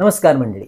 नमस्कार मंडळी.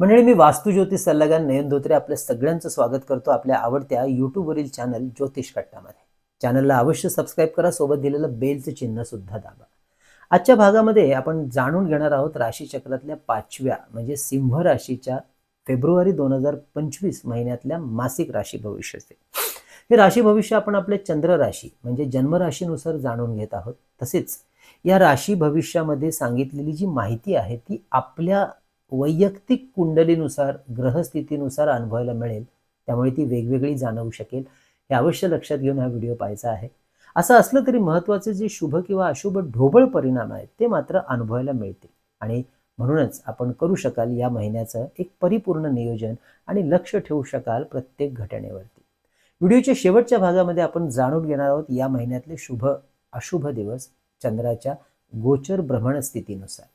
मंडळी मी वास्तुज्योतिष सल्लागार नयन धोत्रे आपल्या सगळ्यांचं स्वागत करतो आपल्या आवडत्या यूट्यूबवरील चॅनल ज्योतिष कट्टामध्ये. चॅनलला अवश्य सबस्क्राईब करा सोबत दिलेलं बेलचं चिन्ह सुद्धा दाबा. आजच्या भागामध्ये आपण जाणून घेणार आहोत राशीचक्रातल्या पाचव्या म्हणजे सिंह राशीच्या फेब्रुवारी दोन हजार पंचवीस महिन्यातल्या मासिक राशी भविष्याचे. हे राशी भविष्य आपण आपल्या चंद्र राशी म्हणजे जन्मराशीनुसार जाणून घेत आहोत. तसेच या राशी भविष्यामध्ये सांगितलेली जी माहिती आहे ती आपल्या वैयक्तिक कुंडलीनुसार ग्रहस्थितीनुसार अनुभवायला मिळेल. त्यामुळे ती वेगवेगळी जाणवू शकेल. हे अवश्य लक्षात घेऊन हा व्हिडिओ पाहायचा आहे. असं असलं तरी महत्त्वाचे जे शुभ किंवा अशुभ ढोबळ परिणाम आहेत ते मात्र अनुभवायला मिळतील. आणि म्हणूनच आपण करू शकाल या महिन्याचं एक परिपूर्ण नियोजन आणि लक्ष ठेवू शकाल प्रत्येक घटनेवरती. व्हिडिओच्या शेवटच्या भागामध्ये आपण जाणून घेणार आहोत या महिन्यातले शुभ अशुभ दिवस. चंद्राच्या गोचर भ्रमण स्थितीनुसार.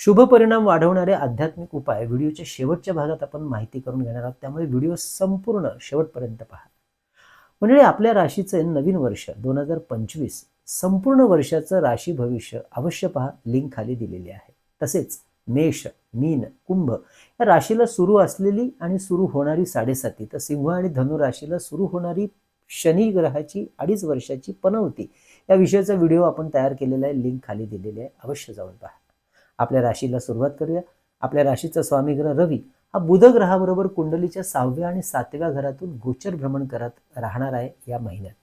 शुभ परिणाम वाढवणारे आध्यात्मिक उपाय व्हिडिओच्या शेवटच्या भागात आपण माहिती करून घेणार आहोत. त्यामुळे व्हिडिओ संपूर्ण शेवटपर्यंत पहा. म्हणजे आपल्या राशीचं नवीन वर्ष दोन हजार पंचवीस संपूर्ण वर्षाचं राशी भविष्य अवश्य पहा. लिंक खाली दिलेली आहे. तसेच मेष मीन कुंभ या राशीला सुरू असलेली आणि सुरू होणारी साडेसाती तर सिंह आणि धनु राशीला सुरू होणारी शनी ग्रहाची अडीच वर्षाची पनवती या विषयाचा व्हिडिओ आपण तयार केलेला आहे लिंक खाली दिलेली आहे अवश्य जाऊन पहा. आपल्या राशीला सुरुवात करूया. आपल्या राशीचा स्वामी ग्रह रवी हा बुध ग्रहाबरोबर कुंडलीच्या सहाव्या आणि सातव्या घरातून गोचर भ्रमण करत राहणार आहे या महिन्यात.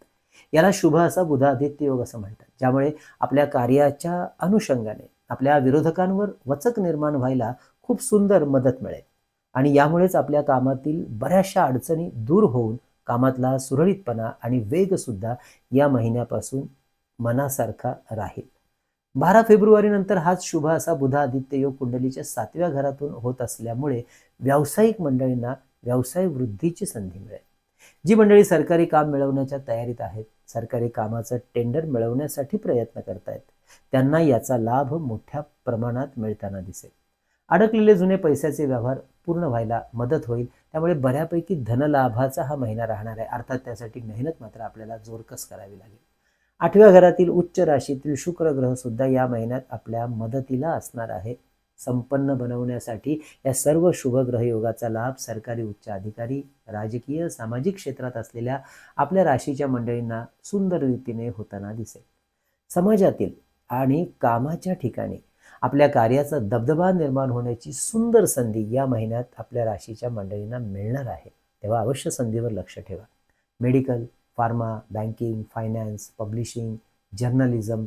याला शुभ असा बुध आदित्य योग असं म्हणतात ज्यामुळे आपल्या कार्याच्या अनुषंगाने आपल्या विरोधकांवर वचक निर्माण व्हायला खूप सुंदर मदत मिळेल. आणि यामुळेच आपल्या कामातील बऱ्याचशा अडचणी दूर होऊन कामातला सुरळीतपणा आणि वेगसुद्धा या महिन्यापासून मनासारखा राहील. बारा फेब्रुवारी नंतर हाच शुभ असा बुध आदित्य योग कुंडलीच्या सातव्या घरातून होत असल्यामुळे व्यावसायिक मंडळींना व्यवसाय वृद्धीची संधी मिळेल. जी मंडळी सरकारी काम मिळवण्याच्या तयारीत आहेत सरकारी कामाचं टेंडर मिळवण्यासाठी प्रयत्न करतायत त्यांना याचा लाभ मोठ्या प्रमाणात मिळताना दिसेल. अडकलेले जुने पैशाचे व्यवहार पूर्ण व्हायला मदत होईल त्यामुळे बऱ्यापैकी धनलाभाचा हा महिना राहणार आहे. अर्थात त्यासाठी मेहनत मात्र आपल्याला जोरकस करावी लागेल. आठव्या घरातील उच्च राशीतील शुक्र ग्रह सुद्धा या महिन्यात आपल्या मदतीला असणार आहे. संपन्न बनवण्यासाठी या सर्व शुभ ग्रहयोगाचा लाभ सरकारी उच्च अधिकारी राजकीय सामाजिक क्षेत्रात असलेल्या आपल्या राशीच्या मंडळींना सुंदर रीतीने होताना दिसेल. समाजातील आणि कामाच्या ठिकाणी आपल्या कार्याचा दबदबा निर्माण होण्याची सुंदर संधी या महिन्यात आपल्या राशीच्या मंडळींना मिळणार आहे. तेव्हा अवश्य संधीवर लक्ष ठेवा. Medical pharma banking finance publishing journalism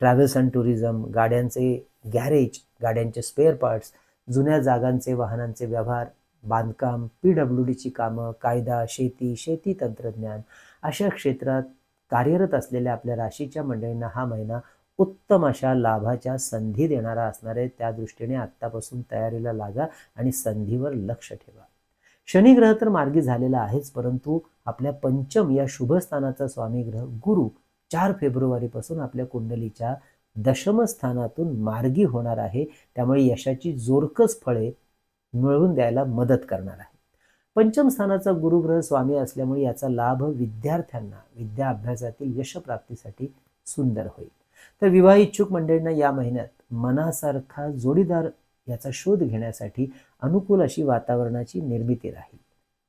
travels and tourism गाड्यांचे गॅरेज गाड्यांचे स्पेअर पार्ट्स जुन्या जागांचे वाहनांचे व्यवहार बांधकाम पी डब्ल्यू डीची कामं कायदा शेती शेती तंत्रज्ञान अशा क्षेत्रात कार्यरत असलेल्या आपल्या राशीच्या मंडळींना हा महिना उत्तम अशा लाभाच्या संधी देणारा असणार आहे. त्या दृष्टीने आत्तापासून तयारीला लागा आणि संधीवर लक्ष ठेवा. शनी ग्रह तर मार्गी झालेला आहेच परंतु आपल्या पंचम या शुभस्थानाचा स्वामी ग्रह गुरु चार फेब्रुवारीपासून आपल्या कुंडलीच्या दशमस्थानातून मार्गी होणार आहे. त्यामुळे यशाची जोरकस फळे मिळवून द्यायला मदत करणार आहे. पंचम स्थानाचा गुरुग्रह स्वामी असल्यामुळे याचा लाभ विद्यार्थ्यांना विद्या अभ्यासातील यशप्राप्तीसाठी सुंदर होईल. तर विवाह इच्छुक मंडळींना या महिन्यात मनासारखा जोडीदार याचा शोध घेण्यासाठी अनुकूल अशी वातावरणाची निर्मिती राहील.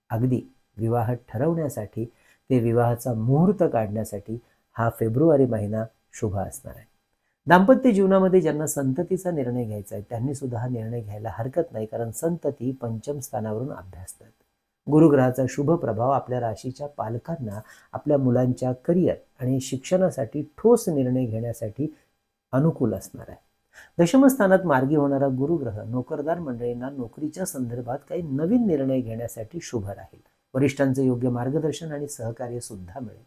अगदी विवाह ठरवण्यासाठी ते विवाहाचा मुहूर्त काढण्यासाठी हा फेब्रुवारी महिना शुभ असणार आहे. दाम्पत्य जीवनामध्ये ज्यांना संततीचा निर्णय घ्यायचा आहे त्यांनी सुद्धा हा निर्णय घ्यायला हरकत नाही कारण संतती पंचम स्थानावरून अभ्यासतात. गुरुग्रहाचा शुभ प्रभाव आपल्या राशीच्या पालकांना आपल्या मुलांच्या करिअर आणि शिक्षणासाठी ठोस निर्णय घेण्यासाठी अनुकूल असणार आहे. दशमस्थानात मार्गी होणारा गुरुग्रह नोकरदार मंडळींना नोकरीच्या संदर्भात काही नवीन निर्णय घेण्यासाठी शुभ राहील वरिष्ठांचे योग्य मार्गदर्शन आणि सहकार्य सुद्धा मिळेल.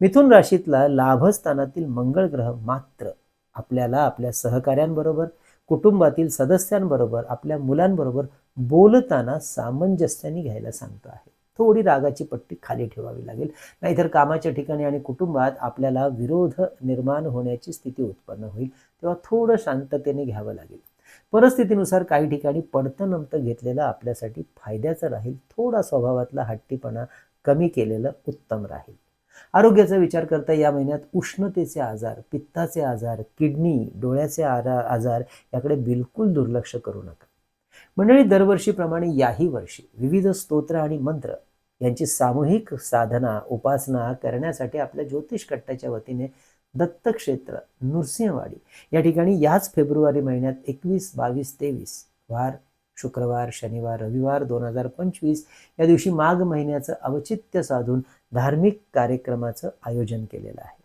मिथुन राशीतला लाभस्थानातील मंगळ ग्रह मात्र आपल्याला आपल्या सहकाऱ्यांबरोबर कुटुंबातील सदस्यांबरोबर आपल्या मुलांबरोबर बोलताना सामंजस्याने घ्यायला सांगतो आहे. थोडी रागाची पट्टी खाली ठेवावी लागेल. नाहीतर कामाच्या ठिकाणी आणि कुटुंबात आपल्याला विरोध निर्माण होण्याची स्थिती उत्पन्न होईल. तेव्हा थोडं शांततेने घ्यावं लागेल. परिस्थितीनुसार काही ठिकाणी पडतं घेतलेलं आपल्यासाठी फायद्याचं राहील. थोडा स्वभावातला हट्टीपणा कमी केलेलं उत्तम राहील. आरोग्याचा विचार करता या महिन्यात उष्णतेचे आजार पित्ताचे आजार किडनी डोळ्याचे आरा आजार याकडे बिलकुल दुर्लक्ष करू नका. मंडळी दरवर्षीप्रमाणे याही वर्षी विविध स्तोत्र आणि मंत्र यांची सामूहिक साधना उपासना करण्यासाठी आपल्या ज्योतिष कट्ट्याच्या वतीने दत्तक्षेत्र नृसिंहवाडी या ठिकाणी याच फेब्रुवारी महिन्यात एकवीस बावीस तेवीस वार शुक्रवार शनिवार रविवार दोन हजार पंचवीस या दिवशी माघ महिन्याचं अवचित्य साधून धार्मिक कार्यक्रमाचं आयोजन केलेलं आहे.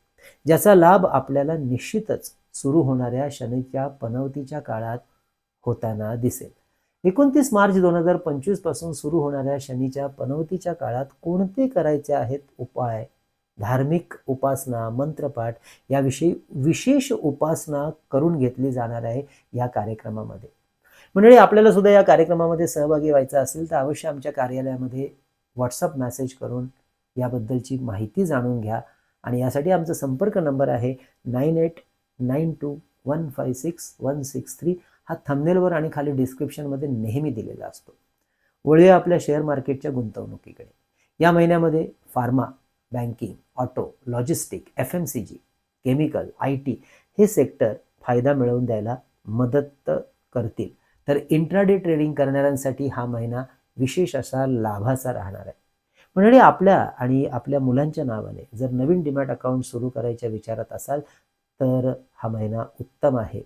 ज्याचा लाभ आपल्याला निश्चितच सुरू होणाऱ्या शनीच्या पनवतीच्या काळात होताना दिसेल. एकोणतीस मार्च दोन हजार पंचवीसपासून सुरू होणाऱ्या शनीच्या पनवतीच्या काळात कोणते करायचे आहेत उपाय? धार्मिक उपासना मंत्रपाठ याविषयी विशेष उपासना करून घेतली जाणार आहे या कार्यक्रमामध्ये. मंडळी आपल्याला सुद्धा या कार्यक्रमामध्ये सहभागी व्हायचं असेल तर अवश्य आमच्या कार्यालयामध्ये व्हॉट्सअप मेसेज करून याबद्दलची माहिती जाणून घ्या आणि यासाठी आमचा संपर्क नंबर आहे nine eight nine two one five six one six three हा थंबनेलवर आणि खाली डिस्क्रिप्शनमध्ये नेहमी दिलेला असतो. वळूया आपल्या शेअर मार्केटच्या गुंतवणुकीकडे. या महिन्यामध्ये pharma banking auto logistic F M C G chemical I T हे सेक्टर फायदा मिळवून द्यायला मदत करतील. तर इंट्राडे ट्रेडिंग करणाऱ्यांसाठी हा महिना विशेष असा लाभाचा राहणार आहे. म्हणजे आपल्या आणि आपल्या मुलांच्या नावाने जर नवीन डिमॅट अकाउंट सुरू करायच्या विचारात असाल तर हा महिना उत्तम आहे.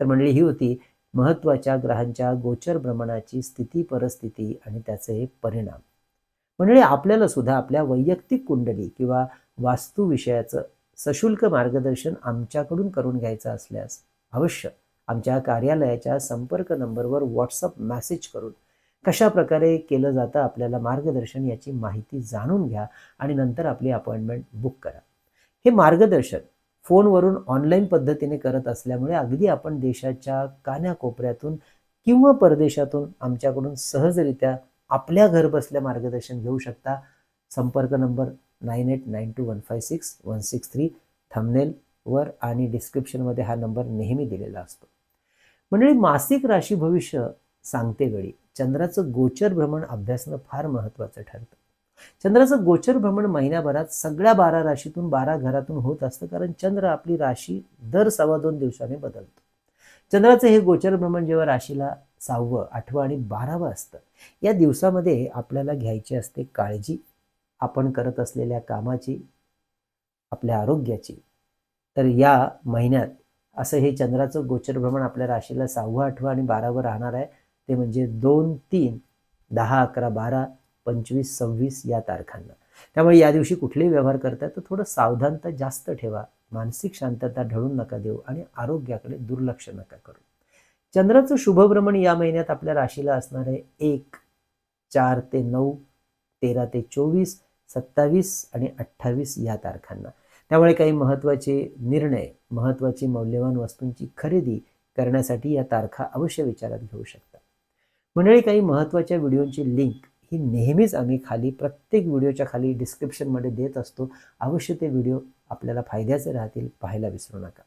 तर मंडळी ही होती महत्त्वाच्या ग्रहांच्या गोचर भ्रमणाची स्थिती परिस्थिती आणि त्याचे परिणाम. मंडळी आपल्याला सुद्धा आपल्या वैयक्तिक कुंडली किंवा वास्तुविषयाचं सशुल्क मार्गदर्शन आमच्याकडून करून घ्यायचं असल्यास अवश्य आमच्या कार्यालयाच्या संपर्क नंबरवर व्हॉट्सअप मेसेज करून कशा प्रकारे केलं जातं आपल्याला मार्गदर्शन याची माहिती जाणून घ्या आणि नंतर आपली अपॉइंटमेंट बुक करा. हे मार्गदर्शन फोनवरून ऑनलाईन पद्धतीने करत असल्यामुळे अगदी आपण देशाच्या कानाकोपऱ्यातून किंवा परदेशातून आमच्याकडून सहजरित्या आपल्या घर बसल्या मार्गदर्शन घेऊ शकता. संपर्क number nine eight nine two one five six one six three थमनेलवर आणि डिस्क्रिप्शनमध्ये हा नंबर नेहमी दिलेला असतो. मंडळी मासिक राशी भविष्य सांगते वेळी चंद्राचं गोचर भ्रमण अभ्यासणं फार महत्त्वाचं ठरतं. चंद्राचं गोचर भ्रमण महिन्याभरात सगळ्या बारा राशीतून बारा घरातून होत असतं. कारण चंद्र आपली राशी दर सव्वा दोन दिवसाने बदलतो. चंद्राचं हे गोचर भ्रमण जेव्हा राशीला सहावं आठवं आणि बारावं असतं या दिवसामध्ये आपल्याला घ्यायची असते काळजी. आपण करत असलेल्या कामाची आपल्या आरोग्याची. तर या महिन्यात असं हे चंद्राचं गोचर भ्रमण आपल्या राशीला सहावं आठवं आणि बारावं राहणार आहे. ते म्हणजे दोन तीन दहा अकरा बारा पंचवीस सव्वीस या तारखांना. त्यामुळे या दिवशी कुठलेही व्यवहार करताय तर थोडं सावधानता जास्त ठेवा. मानसिक शांतता ढळून नका देऊ आणि आरोग्याकडे दुर्लक्ष नका करू. चंद्राचं शुभभ्रमण या महिन्यात आपल्या राशीला असणार आहे एक चार ते नऊ तेरा ते चोवीस सत्तावीस आणि अठ्ठावीस या तारखांना. त्यामुळे काही महत्त्वाचे निर्णय महत्त्वाची मौल्यवान वस्तूंची खरेदी करण्यासाठी या तारखा अवश्य विचारात घेऊ शकता. मंडळी काही महत्त्वाच्या व्हिडिओंची लिंक ही नेहमीच आम्ही खाली प्रत्येक व्हिडिओच्या खाली डिस्क्रिप्शनमध्ये देत असतो. अवश्य ते व्हिडिओ आपल्याला फायद्याचे राहतील पाहायला विसरू नका.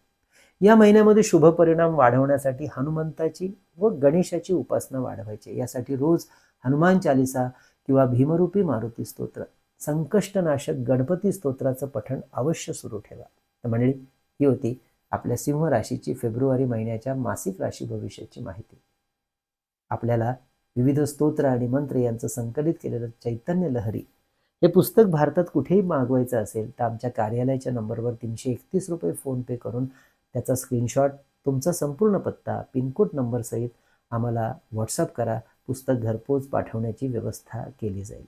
या महिन्यामध्ये शुभ परिणाम वाढवण्यासाठी हनुमंताची व गणेशाची उपासना वाढवायची. यासाठी रोज हनुमान चालिसा किंवा भीमरूपी मारुती स्तोत्र संकष्टनाशक गणपती स्तोत्राचं पठण अवश्य सुरू ठेवा. तर मंडळी ही होती आपल्या सिंह राशीची फेब्रुवारी महिन्याच्या मासिक राशी भविष्याची माहिती. आपल्याला विविध स्तोत्र आणि मंत्र यांचं संकलित केलेलं चैतन्य लहरी. हे पुस्तक भारतात कुठेही मागवायचं असेल तर आमच्या कार्यालयाच्या नंबरवर तीनशे एकतीस रुपये फोनपे करून त्याचा स्क्रीनशॉट तुमचा संपूर्ण पत्ता पिनकोड नंबरसहित आम्हाला व्हॉट्सअप करा. पुस्तक घरपोच पाठवण्याची व्यवस्था केली जाईल.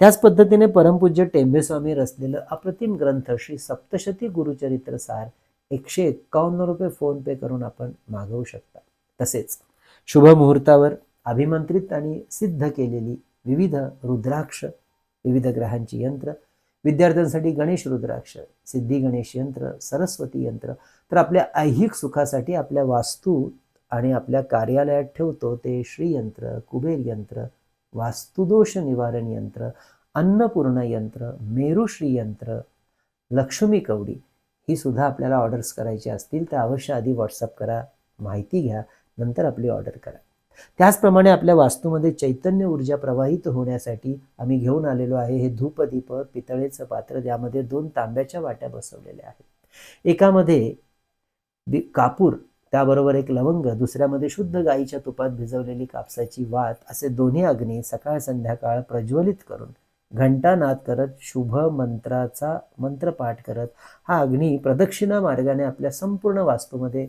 त्याच पद्धतीने परमपूज्य टेंबेस्वामी रचलेलं अप्रतिम ग्रंथ श्री सप्तशती गुरुचरित्र सार एकशे एक्कावन्न रुपये फोनपे करून आपण मागवू शकता. तसेच शुभ मुहूर्तावर अभिमंत्रित आणि सिद्ध केलेली विविध रुद्राक्ष विविध ग्रहांची यंत्र. विद्यार्थ्यांसाठी गणेश रुद्राक्ष सिद्धी गणेश यंत्र सरस्वती यंत्र. तर आपल्या ऐहिक सुखासाठी आपल्या वास्तू आणि आपल्या कार्यालयात ठेवतो ते श्रीयंत्र कुबेर यंत्र वास्तुदोष निवारण यंत्र अन्नपूर्ण यंत्र मेरुश्री यंत्र लक्ष्मी कवडी. ही सुद्धा आपल्याला ऑर्डर्स करायची असतील तर अवश्य आधी व्हॉट्सअप करा माहिती घ्या नंतर आपली ऑर्डर करा. त्याचप्रमाणे आपल्या वास्तूमध्ये चैतन्य ऊर्जा प्रवाहित होण्यासाठी आम्ही घेऊन आलेलो आहे हे धूपदीप पितळेचं पात्र त्यामध्ये दोन तांब्याच्या वाट्या बसवलेल्या आहेत. एकामध्ये कापूर त्याबरोबर एक लवंग दुसऱ्यामध्ये शुद्ध गाईच्या तुपात भिजवलेली कापसाची वात असे दोन्ही अग्नी सकाळ संध्याकाळ प्रज्वलित करून घंटानाद करत शुभ मंत्राचा मंत्रपाठ करत हा अग्नी प्रदक्षिणा मार्गाने आपल्या संपूर्ण वास्तूमध्ये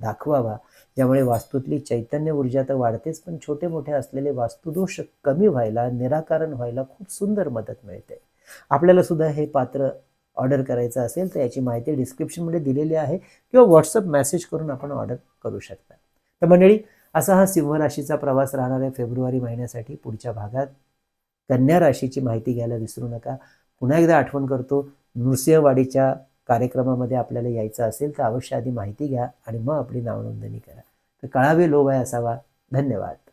दाखवावा. ज्यामुळे वास्तूतली चैतन्य ऊर्जा तर वाढतेच पण छोटे मोठे असलेले वास्तुदोष कमी व्हायला निराकरण व्हायला खूप सुंदर मदत मिळते. आपल्याला सुद्धा हे पात्र ऑर्डर करायचं असेल तर याची माहिती डिस्क्रिप्शनमध्ये दिलेली आहे किंवा व्हॉट्सअप मेसेज करून आपण ऑर्डर करू शकता. तर मंडळी असा हा सिंहराशीचा प्रवास राहणार आहे फेब्रुवारी महिन्यासाठी. पुढच्या भागात कन्या राशीची माहिती घ्यायला विसरू नका. पुन्हा एकदा आठवण करतो नृसिंहवाडीच्या कार्यक्रमामध्ये आपल्याला यायचं असेल तर अवश्य आधी माहिती घ्या आणि मग आपली नावनोंदणी करा. तर कळावे लोभाय असावा धन्यवाद.